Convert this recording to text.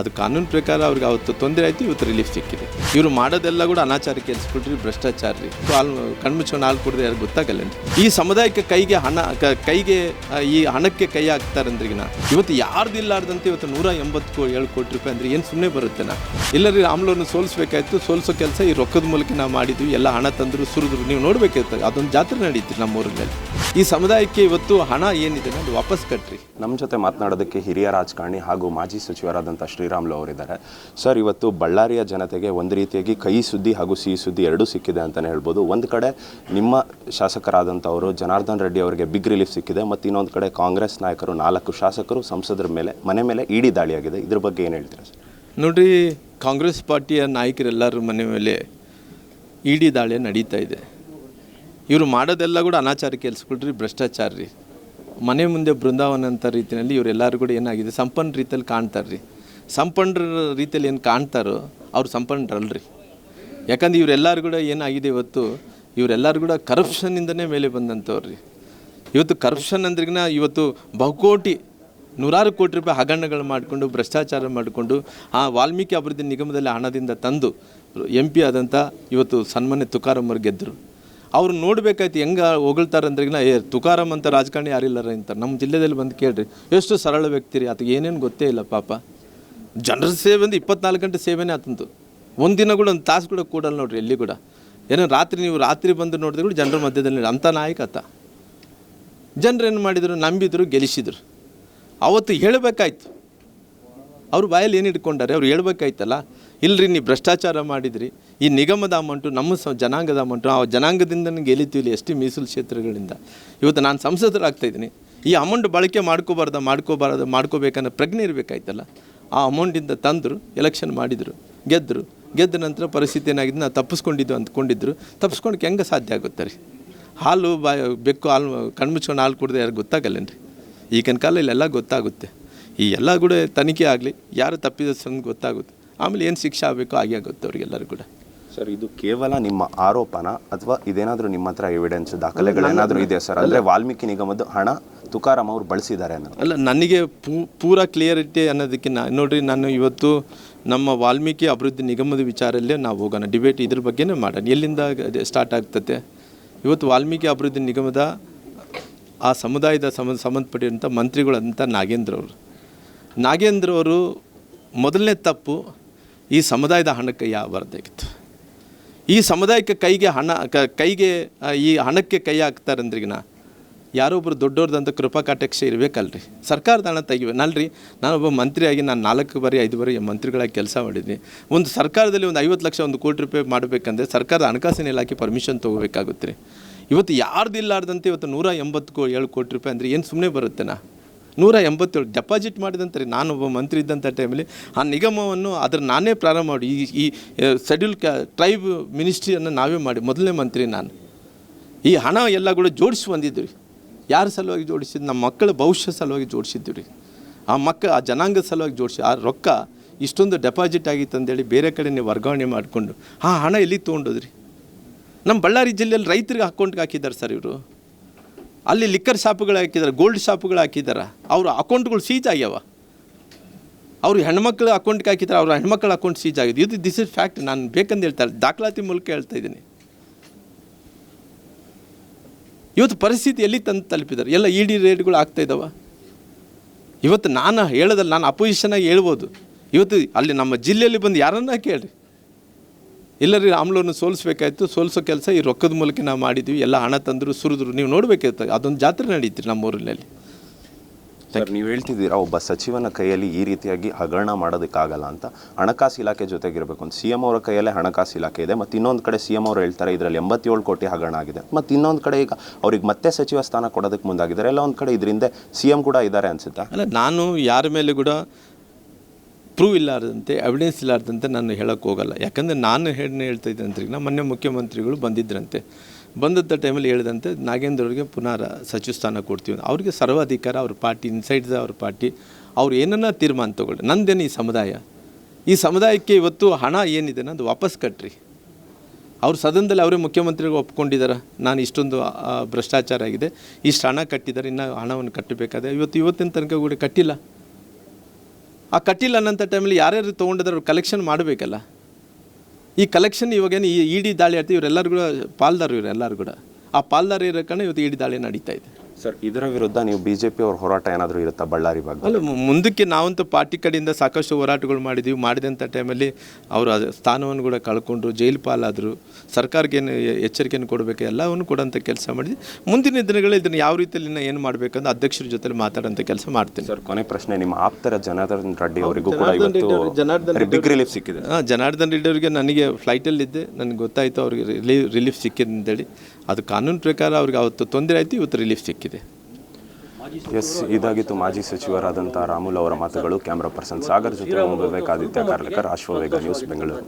ಅದು ಕಾನೂನು ಪ್ರಕಾರ ಅವ್ರಿಗೆ ಅವತ್ತು ತೊಂದರೆ ಆಯಿತು, ಇವತ್ತು ರಿಲೀಫ್ ಸಿಕ್ಕಿದೆ. ಇವರು ಮಾಡೋದೆಲ್ಲ ಕೂಡ ಅನಾಚಾರ ಕೆಲಸಕೊಟ್ರಿ ಭ್ರಷ್ಟಾಚಾರ ರೀ ಹಾಲು ಕಣ್ಮುಚ್ಕೊಂಡು ಹಾಲು ಕುಡಿದ್ರೆ ಯಾರು ಗೊತ್ತಾಗಲ್ಲ ಈ ಸಮುದಾಯಕ್ಕೆ ಕೈಗೆ ಹಣ ಕೈಗೆ ಈ ಹಣಕ್ಕೆ ಕೈ ಹಾಕ್ತಾರಂದ್ರಿಗಿನ ಇವತ್ತು ಯಾರ್ದು ಇವತ್ತು ನೂರ ಎಂಬತ್ತು ಏಳು ಕೋಟಿ ರೂಪಾಯಿ ಅಂದ್ರೆ ಏನು ಸುಮ್ಮನೆ ಬರುತ್ತೆನಾ ಇಲ್ಲರಿ ಆಮ್ಲೋನ ಸೋಲಿಸ್ಬೇಕಾಯ್ತು, ಸೋಲಿಸೋ ಕೆಲಸ ಈ ರೊಕ್ಕದ ಮೂಲಕ ನಾವು ಮಾಡಿದ್ವಿ, ಎಲ್ಲ ಹಣ ತಂದರು, ಸುರಿದ್ರು, ನೀವು ನೋಡಬೇಕಾಯ್ತು, ಅದೊಂದು ಜಾತ್ರೆ ನಡೀತಿ ನಮ್ಮ ಊರಿನಲ್ಲಿ ಈ ಸಮುದಾಯಕ್ಕೆ ಇವತ್ತು ಹಣ ಏನಿದೆ ಅದು ವಾಪಸ್ ಕಟ್ರಿ. ನಮ್ಮ ಜೊತೆ ಮಾತನಾಡೋದಕ್ಕೆ ಹಿರಿಯ ರಾಜಕಾರಣಿ ಹಾಗೂ ಮಾಜಿ ಸಚಿವರಾದಂಥ ಶ್ರೀರಾಮ್ಲು ಅವರಿದ್ದಾರೆ. ಸರ್, ಇವತ್ತು ಬಳ್ಳಾರಿಯ ಜನತೆಗೆ ಒಂದು ರೀತಿಯಾಗಿ ಕೈ ಸುದ್ದಿ ಹಾಗೂ ಸಿಹಿ ಸುದ್ದಿ ಎರಡೂ ಸಿಕ್ಕಿದೆ ಅಂತಲೇ ಹೇಳ್ಬೋದು. ಒಂದು ಕಡೆ ನಿಮ್ಮ ಶಾಸಕರಾದಂಥವರು ಜನಾರ್ದನ್ ರೆಡ್ಡಿ ಅವರಿಗೆ ಬಿಗ್ ರಿಲೀಫ್ ಸಿಕ್ಕಿದೆ, ಮತ್ತು ಇನ್ನೊಂದು ಕಡೆ ಕಾಂಗ್ರೆಸ್ ನಾಯಕರು ನಾಲ್ಕು ಶಾಸಕರು ಸಂಸದರ ಮೇಲೆ, ಮನೆ ಮೇಲೆ ಇಡಿ ದಾಳಿಯಾಗಿದೆ. ಇದ್ರ ಬಗ್ಗೆ ಏನು ಹೇಳ್ತೀರಾ ಸರ್? ನೋಡಿರಿ, ಕಾಂಗ್ರೆಸ್ ಪಾರ್ಟಿಯ ನಾಯಕರೆಲ್ಲರೂ ಮನೆ ಮೇಲೆ ಇಡಿ ದಾಳಿ ನಡೀತಾ ಇದೆ. ಇವರು ಮಾಡೋದೆಲ್ಲ ಕೂಡ ಅನಾಚಾರ ಕೆಲಸಗಳ್ರಿ ಭ್ರಷ್ಟಾಚಾರ ರೀ. ಮನೆ ಮುಂದೆ ಬೃಂದಾವನ ಅಂತ ರೀತಿಯಲ್ಲಿ ಇವರೆಲ್ಲರೂ ಕೂಡ ಏನಾಗಿದೆ, ಸಂಪನ್ನ ರೀತಿಯಲ್ಲಿ ಕಾಣ್ತಾರೆ ರೀ ಸಂಪನ್ನರ ರೀತಿಯಲ್ಲಿ ಏನು ಕಾಣ್ತಾರೋ ಅವ್ರು ಸಂಪನ್ನರಲ್ರಿ ಯಾಕಂದ್ರೆ ಇವರೆಲ್ಲರೂ ಕೂಡ ಏನಾಗಿದೆ ಇವತ್ತು, ಇವರೆಲ್ಲರೂ ಕೂಡ ಕರಪ್ಷನ್ನಿಂದನೇ ಮೇಲೆ ಬಂದಂಥವ್ರು ಇವತ್ತು ಕರಪ್ಷನ್ ಅಂದ್ರಿಗಿನ ಇವತ್ತು ಬಹುಕೋಟಿ, ನೂರಾರು ಕೋಟಿ ರೂಪಾಯಿ ಹಗರಣಗಳು ಮಾಡಿಕೊಂಡು, ಭ್ರಷ್ಟಾಚಾರ ಮಾಡಿಕೊಂಡು, ಆ ವಾಲ್ಮೀಕಿ ಅಭಿವೃದ್ಧಿ ನಿಗಮದಲ್ಲಿ ಹಣದಿಂದ ತಂದು ಎಂ ಪಿ ಆದಂಥ ಇವತ್ತು ಸನ್ಮಾನ್ಯ ತುಕಾರಾಮ್ ಗೆದ್ದರು ಅವ್ರು ನೋಡಬೇಕಾಯ್ತು ಹೆಂಗೆ ಹೊಗಳ್ತಾರೆ ಅಂದ್ರಿಗಿನ, ಏ ತುಕಾರಾಮ್ ಅಂತ ರಾಜಕಾರಣಿ ಯಾರಿಲ್ಲರ ಅಂತ ನಮ್ಮ ಜಿಲ್ಲೆದಲ್ಲಿ ಬಂದು ಕೇಳ್ರಿ, ಎಷ್ಟು ಸರಳ ವ್ಯಕ್ತಿ ರೀ. ಅದಕ್ಕೆ ಏನೇನು ಗೊತ್ತೇ ಇಲ್ಲ ಪಾಪ. ಜನರ ಸೇವೆ ಅಂದರೆ ಇಪ್ಪತ್ನಾಲ್ಕು ಗಂಟೆ ಸೇವೆನೇ ಆತಂತು. ಒಂದು ದಿನ ಕೂಡ ಒಂದು ತಾಸು ಕೂಡ ಕೂಡಲ್ಲ ನೋಡ್ರಿ ಎಲ್ಲಿ ಕೂಡ. ಏನೋ ರಾತ್ರಿ ನೀವು ರಾತ್ರಿ ಬಂದು ನೋಡಿದ್ರೆ ಕೂಡ ಜನರ ಮಧ್ಯದಲ್ಲಿ ಅಂತ ನಾಯಕ ಆತ. ಜನರೇನು ಮಾಡಿದರು? ನಂಬಿದರು, ಗೆಲ್ಲಿಸಿದರು. ಅವತ್ತು ಹೇಳಬೇಕಾಯ್ತು. ಅವ್ರ ಬಾಯಲ್ಲಿ ಏನು ಇಟ್ಕೊಂಡಾರೆ? ಅವ್ರು ಹೇಳ್ಬೇಕಾಯ್ತಲ್ಲ, ಇಲ್ರಿ ನೀವು ಭ್ರಷ್ಟಾಚಾರ ಮಾಡಿದ್ರಿ. ಈ ನಿಗಮದ ಅಮೌಂಟು ನಮ್ಮ ಸ ಜನಾಂಗದ ಅಮೌಂಟು ಆ ಜನಾಂಗದಿಂದ ಗೆಲ್ಲಿತೀವಿ ಎಸ್ ಟಿ ಮೀಸಲು ಕ್ಷೇತ್ರಗಳಿಂದ. ಇವತ್ತು ನಾನು ಸಂಸದರಾಗ್ತಾಯಿದ್ದೀನಿ ಈ ಅಮೌಂಟ್ ಬಳಕೆ ಮಾಡ್ಕೋಬಾರ್ದ, ಮಾಡ್ಕೋಬಾರ್ದು, ಮಾಡ್ಕೋಬೇಕನ್ನೋ ಪ್ರಜ್ಞೆ ಇರಬೇಕಾಯ್ತಲ್ಲ. ಆ ಅಮೌಂಟಿಂದ ತಂದರು ಎಲೆಕ್ಷನ್ ಮಾಡಿದರು ಗೆದ್ದರು ಗೆದ್ದ ನಂತರ ಪರಿಸ್ಥಿತಿ ಏನಾಗಿದೆ? ನಾವು ತಪ್ಪಿಸ್ಕೊಂಡಿದ್ದು ಅಂದ್ಕೊಂಡಿದ್ರು. ತಪ್ಪಿಸ್ಕೊಂಡು ಹೆಂಗೆ ಸಾಧ್ಯ ಆಗುತ್ತೆ ರೀ? ಹಾಲು ಬಾ ಬೆಕ್ಕು ಹಾಲು ಕಣ್ಮುಚ್ಕೊಂಡು ಹಾಲು ಕುಡಿದ್ರೆ ಯಾರು ಗೊತ್ತಾಗಲ್ಲೇನ್ರಿ? ಈಗಿನ ಕಾಲ ಇಲ್ಲೆಲ್ಲ ಗೊತ್ತಾಗುತ್ತೆ. ಈ ಎಲ್ಲ ಕೂಡ ತನಿಖೆ ಆಗಲಿ ಯಾರು ತಪ್ಪಿದ ಗೊತ್ತಾಗುತ್ತೆ. ಆಮೇಲೆ ಏನು ಶಿಕ್ಷೆ ಆಗಬೇಕು ಹಾಗೆ ಆಗುತ್ತೆ ಅವ್ರಿಗೆಲ್ಲರೂ ಕೂಡ. ಸರ್ ಇದು ಕೇವಲ ನಿಮ್ಮ ಆರೋಪನ? ಅಥವಾ ಇದೇನಾದರೂ ನಿಮ್ಮ ಹತ್ರ ಎವಿಡೆನ್ಸ್ ದಾಖಲೆಗಳೇನಾದರೂ ಇದೆ ಸರ್? ಅಂದರೆ ವಾಲ್ಮೀಕಿ ನಿಗಮದ ಹಣ ತುಕಾರಾಮ್ ಅವರು ಬಳಸಿದ್ದಾರೆ ಅನ್ನೋದು. ಅಲ್ಲ, ನನಗೆ ಪೂ, ಪೂರ ಕ್ಲಿಯರಿಟಿ ಅನ್ನೋದಕ್ಕೆ ನಾ, ನೋಡ್ರಿ, ನಾನು ಇವತ್ತು ನಮ್ಮ ವಾಲ್ಮೀಕಿ ಅಭಿವೃದ್ಧಿ ನಿಗಮದ ವಿಚಾರಲ್ಲೇ ನಾವು ಹೋಗೋಣ. ಡಿಬೇಟ್ ಇದ್ರ ಬಗ್ಗೆನೇ ಮಾಡೋಣ. ಎಲ್ಲಿಂದ ಸ್ಟಾರ್ಟ್ ಆಗ್ತತೆ? ಇವತ್ತು ವಾಲ್ಮೀಕಿ ಅಭಿವೃದ್ಧಿ ನಿಗಮದ, ಆ ಸಮುದಾಯದ ಸಂಬಂಧ ಸಂಬಂಧಪಟ್ಟಿರುವಂಥ ಮಂತ್ರಿಗಳಂತ ನಾಗೇಂದ್ರ ಅವರು. ನಾಗೇಂದ್ರ ಅವರು ಮೊದಲನೇ ತಪ್ಪು ಈ ಸಮುದಾಯದ ಹಣಕ್ಕೆ ಯಾವಬಾರ್ದಾಗಿತ್ತು ಈ ಸಮುದಾಯಕ್ಕೆ ಕೈಗೆ ಹಣ ಕೈಗೆ ಈ ಹಣಕ್ಕೆ ಕೈ ಹಾಕ್ತಾರಂದ್ರಿಗಿನ ಯಾರೊಬ್ಬರು ದೊಡ್ಡವ್ರದಂತ ಕೃಪಾ ಕಟಾಕ್ಷ ಇರಬೇಕಲ್ರಿ? ಸರ್ಕಾರದ ಹಣ ತೆಗಿವೆ ನಲ್ರಿ, ನಾನೊಬ್ಬ ಮಂತ್ರಿಯಾಗಿ ನಾನು ನಾಲ್ಕು ಬಾರಿ ಐದು ಬಾರಿ ಮಂತ್ರಿಗಳಾಗಿ ಕೆಲಸ ಮಾಡಿದ್ದೀನಿ ಒಂದು ಸರ್ಕಾರದಲ್ಲಿ ಒಂದು ಐವತ್ತು ಲಕ್ಷ ಒಂದು ಕೋಟಿ ರೂಪಾಯಿ ಮಾಡಬೇಕಂದ್ರೆ ಸರ್ಕಾರದ ಹಣಕಾಸಿನ ಇಲಾಖೆ ಪರ್ಮಿಷನ್ ತೊಗೋಬೇಕಾಗುತ್ತೆ ರೀ ಇವತ್ತು ಯಾರ್ದು ಇಲ್ಲಾರ್ದಂತೆ ಇವತ್ತು ನೂರ ಎಂಬತ್ತು ಕೋ ಏಳು ಕೋಟಿ ರೂಪಾಯಿ ಅಂದರೆ ಏನು ಸುಮ್ಮನೆ ಬರುತ್ತೆನಾ? ನೂರ ಎಂಬತ್ತೇಳು ಡೆಪಾಸಿಟ್ ಮಾಡಿದಂತೆ ರೀ ನಾನೊಬ್ಬ ಮಂತ್ರಿ ಇದ್ದಂಥ ಟೈಮಲ್ಲಿ ಆ ನಿಗಮವನ್ನು ಅದ್ರ ನಾನೇ ಪ್ರಾರಂಭ ಮಾಡಿ ಈ ಈ ಶೆಡ್ಯೂಲ್ ಕ್ಯಾ ಟ್ರೈಬ್ ಮಿನಿಸ್ಟ್ರಿಯನ್ನು ನಾವೇ ಮಾಡಿ ಮೊದಲನೇ ಮಂತ್ರಿ ನಾನು. ಈ ಹಣ ಎಲ್ಲ ಕೂಡ ಜೋಡಿಸಿ ಬಂದಿದ್ವಿ. ಯಾರ ಸಲುವಾಗಿ ಜೋಡಿಸಿದ್ದು ನಮ್ಮ ಮಕ್ಕಳ ಭವಿಷ್ಯ ಸಲುವಾಗಿ ಜೋಡಿಸಿದ್ದು ರೀ ಆ ಮಕ್ಕ ಆ ಜನಾಂಗದ ಸಲುವಾಗಿ ಜೋಡಿಸಿ, ಆ ರೊಕ್ಕ ಇಷ್ಟೊಂದು ಡೆಪಾಸಿಟ್ ಆಗಿತ್ತು ಅಂತೇಳಿ ಬೇರೆ ಕಡೆ ನೀವು ವರ್ಗಾವಣೆ ಮಾಡಿಕೊಂಡು, ಆ ಹಣ ಎಲ್ಲಿ ತೊಗೊಂಡೋದ್ರಿ? ನಮ್ಮ ಬಳ್ಳಾರಿ ಜಿಲ್ಲೆಯಲ್ಲಿ ರೈತರಿಗೆ ಅಕೌಂಟ್ಗೆ ಹಾಕಿದ್ದಾರೆ ಸರ್ ಇವರು. ಅಲ್ಲಿ ಲಿಕ್ಕರ್ ಶಾಪ್ಗಳು ಹಾಕಿದ್ದಾರೆ, ಗೋಲ್ಡ್ ಶಾಪ್ಗಳು ಹಾಕಿದ್ದಾರೆ. ಅವ್ರ ಅಕೌಂಟ್ಗಳು ಸೀಜ್ ಆಗ್ಯಾವ. ಅವ್ರು ಹೆಣ್ಮಕ್ಳು ಅಕೌಂಟ್ಗೆ ಹಾಕಿದ್ದಾರೆ, ಅವ್ರ ಹೆಣ್ಮಕ್ಳ ಅಕೌಂಟ್ ಸೀಜ್ ಆಗಿದೆ. ಇದು ದಿಸ್ ಇಸ್ ಫ್ಯಾಕ್ಟ್ ನಾನು ಬೇಕಂದು ಹೇಳ್ತಾರೆ ದಾಖಲಾತಿ ಮೂಲಕ ಹೇಳ್ತಾ ಇದ್ದೀನಿ. ಇವತ್ತು ಪರಿಸ್ಥಿತಿ ಎಲ್ಲಿ ತಂದು ತಲುಪಿದ್ದಾರೆ? ಎಲ್ಲ ಇ ಡಿ ರೇಟ್ಗಳು ಆಗ್ತಾ ಇದ್ದಾವ ಇವತ್ತು ನಾನು ಹೇಳೋದಲ್ಲ, ನಾನು ಅಪೋಸಿಷನಾಗಿ ಹೇಳ್ಬೋದು. ಇವತ್ತು ಅಲ್ಲಿ ನಮ್ಮ ಜಿಲ್ಲೆಯಲ್ಲಿ ಬಂದು ಯಾರನ್ನ ಕೇಳ್ರಿ? ಇಲ್ಲರಿ ಆಮ್ಲವನ್ನು ಸೋಲಿಸ್ಬೇಕಾಯ್ತು, ಸೋಲಿಸೋ ಕೆಲಸ ಈ ರೊಕ್ಕದ ಮೂಲಕ ನಾವು ಮಾಡಿದ್ವಿ, ಎಲ್ಲ ಹಣ ತಂದರು, ಸುರಿದ್ರು, ನೀವು ನೋಡಬೇಕಾಯ್ತು, ಅದೊಂದು ಜಾತ್ರೆ ನಡೀತೀರಿ ನಮ್ಮ ಊರಲ್ಲಿ ಸರ್, ನೀವು ಹೇಳ್ತಿದ್ದೀರಾ ಒಬ್ಬ ಸಚಿವನ ಕೈಯಲ್ಲಿ ಈ ರೀತಿಯಾಗಿ ಹಗರಣ ಮಾಡೋದಕ್ಕಾಗಲ್ಲ ಅಂತ. ಹಣಕಾಸು ಇಲಾಖೆ ಜೊತೆಗಿರಬೇಕು ಅಂತ. ಸಿ ಎಂ ಅವರ ಕೈಯಲ್ಲೇ ಹಣಕಾಸು ಇಲಾಖೆ ಇದೆ. ಮತ್ತು ಇನ್ನೊಂದು ಕಡೆ ಸಿ ಎಂ ಅವರು ಹೇಳ್ತಾರೆ, ಇದರಲ್ಲಿ ಎಂಬತ್ತೇಳು ಕೋಟಿ ಹಗರಣ ಆಗಿದೆ. ಮತ್ತು ಇನ್ನೊಂದು ಕಡೆ ಈಗ ಅವ್ರಿಗೆ ಮತ್ತೆ ಸಚಿವ ಸ್ಥಾನ ಕೊಡೋದಕ್ಕೆ ಮುಂದಾಗಿದ್ದಾರೆ. ಎಲ್ಲ ಒಂದು ಕಡೆ ಇದರಿಂದ ಸಿ ಎಂ ಕೂಡ ಇದ್ದಾರೆ ಅನ್ಸುತ್ತಾ? ಅಲ್ಲ, ನಾನು ಯಾರ ಮೇಲೆ ಕೂಡ ಪ್ರೂವ್ ಇಲ್ಲಾರ್ದಂತೆ ಎವಿಡೆನ್ಸ್ ಇಲ್ಲಾರ್ದಂತೆ ನಾನು ಹೇಳೋಕ್ಕೆ ಹೋಗಲ್ಲ. ಯಾಕಂದರೆ ನಾನು ಹೇಳಿ ಹೇಳ್ತಾ ಇದ್ದೆ ಅಂತ ನಮ್ಮ ಮೊನ್ನೆ ಮುಖ್ಯಮಂತ್ರಿಗಳು ಬಂದಿದ್ರಂತೆ. ಬಂದದ್ದ ಟೈಮಲ್ಲಿ ಹೇಳಿದಂತೆ ನಾಗೇಂದ್ರ ಅವರಿಗೆ ಪುನಃ ಸಚಿವ ಸ್ಥಾನ ಕೊಡ್ತೀವಿ. ಅವ್ರಿಗೆ ಸರ್ವಾಧಿಕಾರ, ಅವ್ರ ಪಾರ್ಟಿ ಇನ್ಸೈಡ್ಸ್ ಅವ್ರ ಪಾರ್ಟಿ, ಅವ್ರು ಏನನ್ನ ತೀರ್ಮಾನ ತಗೊಳ್ಳಿ. ನಂದೇನು ಈ ಸಮುದಾಯ? ಈ ಸಮುದಾಯಕ್ಕೆ ಇವತ್ತು ಹಣ ಏನಿದೆ ಅದು ವಾಪಸ್ ಕಟ್ಟ್ರಿ ಅವ್ರು ಸದನದಲ್ಲಿ ಅವರೇ ಮುಖ್ಯಮಂತ್ರಿಗಳು ಒಪ್ಕೊಂಡಿದ್ದಾರೆ ನಾನು ಇಷ್ಟೊಂದು ಭ್ರಷ್ಟಾಚಾರ ಆಗಿದೆ. ಇಷ್ಟು ಹಣ ಕಟ್ಟಿದ್ದಾರೆ ಇನ್ನು ಹಣವನ್ನು ಕಟ್ಟಬೇಕಾದ್ರೆ ಇವತ್ತು ಇವತ್ತಿನ ತನಕ ಕೂಡ ಕಟ್ಟಿಲ್ಲ. ಆ ಕಟ್ಟಿಲ್ಲ ಅನ್ನೋಂಥ ಟೈಮಲ್ಲಿ ಯಾರ್ಯಾರು ತೊಗೊಂಡಿದ್ರೆ, ಅವ್ರು ಕಲೆಕ್ಷನ್ ಮಾಡಬೇಕಲ್ಲ. ಈ ಕಲೆಕ್ಷನ್ ಇವಾಗೇನು ಈ ಇಡಿ ದಾಳಿ ಆಡ್ತೀವಿ ಇವರೆಲ್ಲರೂ ಕೂಡ ಪಾಲ್ದಾರ ಇವ್ರು ಕೂಡ. ಆ ಪಾಲ್ದಾರ ಇರೋ ಕಾರಣ ಇವತ್ತು ಇಡಿ ದಾಳಿ ನಡೀತಾ ಇದೆ. ಸರ್ ಇದರ ವಿರುದ್ಧ ನೀವು ಬಿಜೆಪಿ ಅವ್ರ ಹೋರಾಟ ಏನಾದರೂ ಇರುತ್ತಾ ಬಳ್ಳಾರಿ ಭಾಗ ಅಲ್ಲ ಮುಂದಕ್ಕೆ ನಾವಂತೂ ಪಾರ್ಟಿ ಕಡೆಯಿಂದ ಸಾಕಷ್ಟು ಹೋರಾಟಗಳು ಮಾಡಿದ್ದೀವಿ ಮಾಡಿದಂಥ ಟೈಮಲ್ಲಿ ಅವರು ಅದು ಸ್ಥಾನವನ್ನು ಕೂಡ ಕಳ್ಕೊಂಡ್ರು ಜೈಲು ಪಾಲಾದರು ಸರ್ಕಾರಕ್ಕೆ ಏನು ಎಚ್ಚರಿಕೆಯನ್ನು ಕೊಡಬೇಕು ಎಲ್ಲವನ್ನು ಕೊಡೋಂಥ ಕೆಲಸ ಮಾಡಿದ್ವಿ. ಮುಂದಿನ ದಿನಗಳಲ್ಲಿ ಇದನ್ನು ಯಾವ ರೀತಿಯಲ್ಲಿ ಇನ್ನು ಏನು ಮಾಡಬೇಕಂದ್ರೆ ಅಧ್ಯಕ್ಷರ ಜೊತೆ ಮಾತಾಡೋಂಥ ಕೆಲಸ ಮಾಡ್ತೀನಿ. ಸರ್ ಕೊನೆ ಪ್ರಶ್ನೆ ನಿಮ್ಮ ಆಪ್ತರ ಜನಾರ್ದನ್ ರೆಡ್ಡಿ ಅವರಿಗೂ ಕೂಡ ಜನಾರ್ದನ್ ಬಿಗ್ ರಿಲೀಫ್ ಸಿಕ್ಕಿದೆ. ಹಾಂ ಜನಾರ್ದನ್ ರೆಡ್ಡಿ ಅವರಿಗೆ ನನಗೆ ಫ್ಲೈಟಲ್ಲಿದ್ದೆ ನನಗೆ ಗೊತ್ತಾಯಿತು ಅವ್ರಿಗೆ ರಿಲೀಫ್ ರಿಲೀಫ್ ಸಿಕ್ಕಿದೆ ಅಂತೇಳಿ. ಅದು ಕಾನೂನು ಪ್ರಕಾರ ಅವ್ರಿಗೆ ಅವತ್ತು ತೊಂದರೆ ಆಯಿತು ಇವತ್ತು ರಿಲೀಫ್ ಸಿಕ್ಕಿದೆ. ಎಸ್ ಇದಾಗಿತ್ತು ಮಾಜಿ ಸಚಿವರಾದಂಥ ರಾಮುಲ್ ಅವರ ಮಾತುಗಳು. ಕ್ಯಾಮ್ರಾ ಪರ್ಸನ್ ಸಾಗರ್ ಜೊತೆ ವಿವೇಕಾದಿತ್ಯ ಕಾರ್ಲಕರ್ ಅಶ್ವವೇಗ ನ್ಯೂಸ್ ಬೆಂಗಳೂರು.